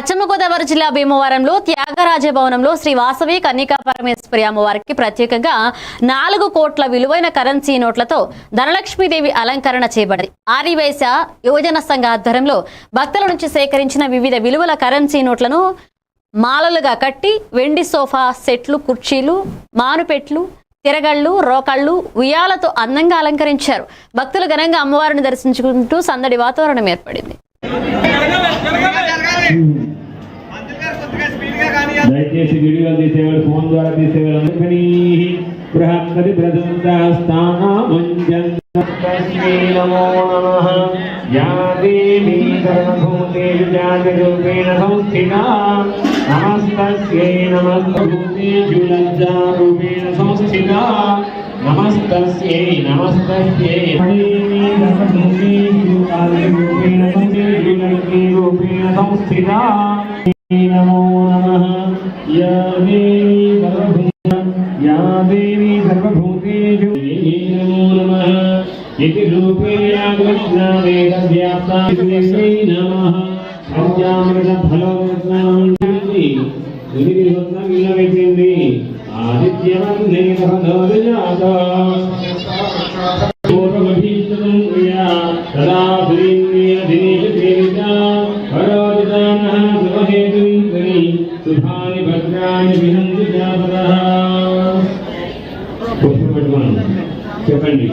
పశ్చిమ గోదావరి జిల్లా భీమవరంలో త్యాగరాజ భవనంలో శ్రీ వాసవి కన్నికా పరమేశ్వరి అమ్మవారికి ప్రత్యేకంగా నాలుగు కోట్ల విలువైన కరెన్సీ నోట్లతో ధనలక్ష్మీదేవి అలంకరణ చేయబడింది. ఆర్యవైశ్య యువజన సంఘ ఆధ్వర్యంలో భక్తుల నుంచి సేకరించిన వివిధ విలువల కరెన్సీ నోట్లను మాలలుగా కట్టి వెండి సోఫా సెట్లు కుర్చీలు మానుపెట్లు తిరగళ్ళు రోకళ్ళు ఉయ్యాలతో అందంగా అలంకరించారు. భక్తులు ఘనంగా అమ్మవారిని దర్శించుకుంటూ సందడి వాతావరణం ఏర్పడింది. దయచేసి వీడియోలు తీసేవాడు ఫోన్ ద్వారా తీసేవాళ్ళు అందుకని బృహస్పతి ప్రదంతాస్థానామంజన్మస్మై నమో నమః యా దేవీ సర్వభూతేషు జాతిరూపేణ సంస్థితా. నమస్తస్యై నమస్తభూతేషు లజ్జారూపేణ సంస్థితా. నమస్తస్యై నమస్తస్యై. దేవీ సంస్థితా సంస్థితా. నమో నమః. యా దేవీ సర్వభూత యా దేవీ సర్వభూతేషు దేవీ నమో నమః ఇతి రూపేణ కృష్ణ వేద వ్యాసాయ నమః సత్యామృత ఫలోత్నామండి ఇది రత్నం ఇలా పెట్టింది ఆదిత్యవన్నే భగవద్జాత పూర్వమభీష్టం క్రియా తదా శ్రీంద్రియ దినేషు దేవితా పరోదితానః శుభహేతుని శుభాని భద్రాని విహంతు జాపదః చెప్పండి.